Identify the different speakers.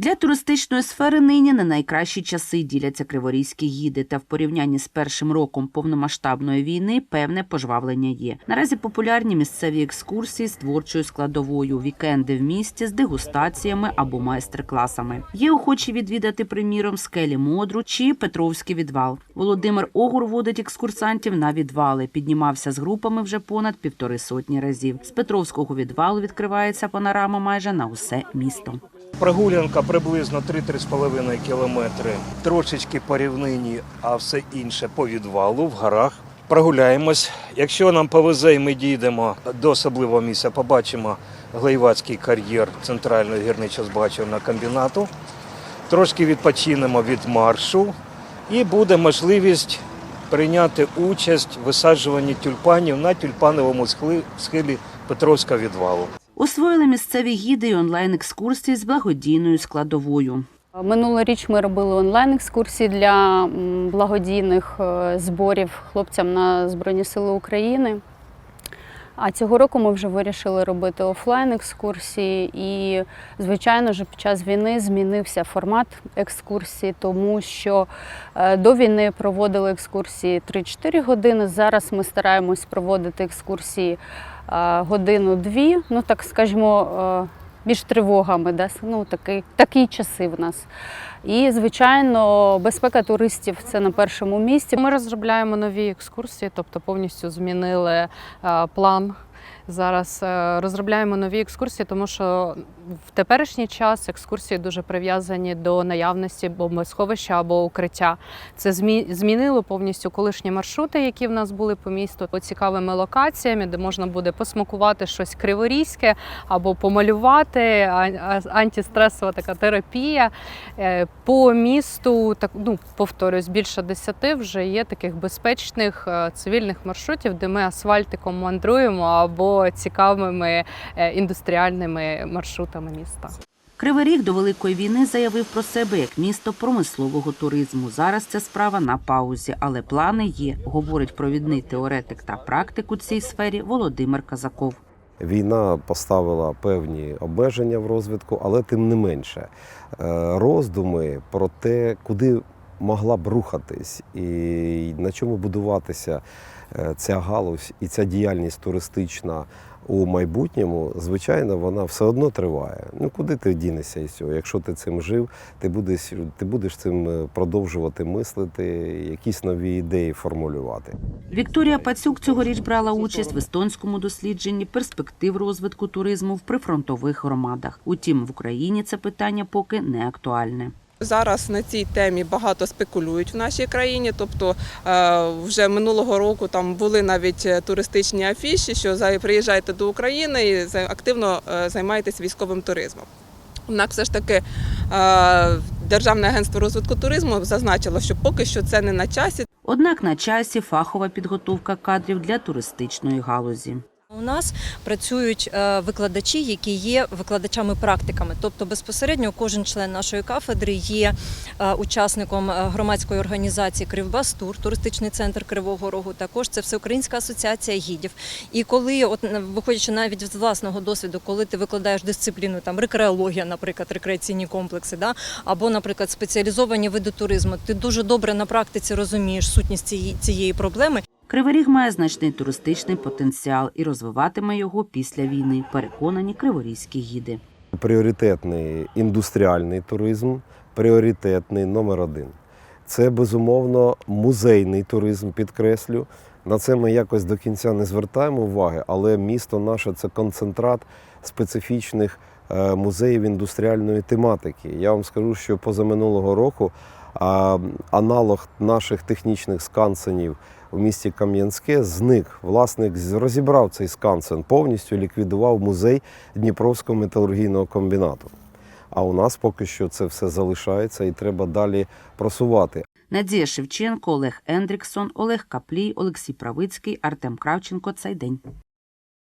Speaker 1: Для туристичної сфери нині не найкращі часи діляться криворізькі гіди, та в порівнянні з першим роком повномасштабної війни певне пожвавлення є. Наразі популярні місцеві екскурсії з творчою складовою, вікенди в місті з дегустаціями або майстер-класами. Є охочі відвідати, приміром, скелі Модру чи Петровський відвал. Володимир Огур водить екскурсантів на відвали. Піднімався з групами вже понад півтори сотні разів. З Петровського відвалу відкривається панорама майже на усе місто.
Speaker 2: Прогулянка приблизно 3-3,5 кілометри. Трошечки по рівнині, а все інше по відвалу в горах. Прогуляємось. Якщо нам повезе і ми дійдемо до особливого місця, побачимо Глейвацький кар'єр центрального гірничо-збагачувального комбінату. Трошки відпочинемо від маршу і буде можливість прийняти участь в висаджуванні тюльпанів на тюльпановому схилі Петровського відвалу.
Speaker 1: Освоїли місцеві гіди і онлайн-екскурсії з благодійною складовою.
Speaker 3: Минулоріч ми робили онлайн-екскурсії для благодійних е, зборів хлопцям на Збройні Сили України. А цього року ми вже вирішили робити офлайн-екскурсії, і, звичайно ж, під час війни змінився формат екскурсії, тому що е, до війни проводили екскурсії 3-4 години. Зараз ми стараємось проводити екскурсії е, годину-дві, ну так скажімо, е, між тривогами, да? ну, такі, такі часи в нас. І, звичайно, безпека туристів це на першому місці.
Speaker 4: Ми розробляємо нові екскурсії, тобто повністю змінили е, план. Зараз е, розробляємо нові екскурсії, тому що в теперішній час екскурсії дуже прив'язані до наявності бомбосховища або укриття. Це змі- змінило повністю колишні маршрути, які в нас були по місту, по цікавими локаціями, де можна буде посмакувати щось криворізьке або помалювати. Антистресова така терапія. Е, По місту, так ну повторюсь, більше десяти вже є таких безпечних е, цивільних маршрутів, де ми асфальтиком мандруємо або цікавими е, індустріальними маршрутами міста.
Speaker 1: Кривий Ріг до Великої війни заявив про себе як місто промислового туризму. Зараз ця справа на паузі, але плани є, говорить провідний теоретик та практик у цій сфері Володимир Казаков.
Speaker 5: Війна поставила певні обмеження в розвитку, але тим не менше е, роздуми про те, куди могла б рухатись і на чому будуватися е, ця галузь і ця діяльність туристична у майбутньому, звичайно, вона все одно триває. Ну куди ти дінешся із цього? Якщо ти цим жив, ти будеш, ти будеш цим е, продовжувати мислити, якісь нові ідеї формулювати.
Speaker 1: Вікторія Пацюк цьогоріч брала участь в естонському дослідженні перспектив розвитку туризму в прифронтових громадах. Утім, в Україні це питання поки не актуальне.
Speaker 6: Зараз на цій темі багато спекулюють в нашій країні. Тобто е, вже минулого року там були навіть е, туристичні афіші, що приїжджайте до України і активно е, займайтесь військовим туризмом. Однак, все ж таки, Державне агентство розвитку туризму зазначило, що поки що це не на часі.
Speaker 1: Однак на часі фахова підготовка кадрів для туристичної галузі.
Speaker 7: У нас працюють е, викладачі, які є викладачами-практиками. Тобто безпосередньо кожен член нашої кафедри є е, учасником е, громадської організації Кривбастур, туристичний центр Кривого Рогу. Також це Всеукраїнська асоціація гідів. І коли, от виходячи навіть з власного досвіду, коли ти викладаєш дисципліну там рекреологія, наприклад, рекреаційні комплекси, да, або, наприклад, спеціалізовані види туризму, ти дуже добре на практиці розумієш сутність цієї, цієї проблеми.
Speaker 1: Кривий Ріг має значний туристичний потенціал і розвиватиме його після війни. Переконані криворізькі гіди.
Speaker 5: Пріоритетний індустріальний туризм, пріоритетний номер один. Це безумовно музейний туризм, підкреслю. На це ми якось до кінця не звертаємо уваги, але місто наше це концентрат специфічних е, музеїв індустріальної тематики. Я вам скажу, що позаминулого року аналог наших технічних скансенів у місті Кам'янське зник. Власник розібрав цей скансен, повністю ліквідував музей Дніпровського металургійного комбінату. А у нас поки що це все залишається і треба далі просувати.
Speaker 1: Надія Шевченко, Олег Ендріксон, Олег Каплій, Олексій Правицький, Артем Кравченко. Цей день.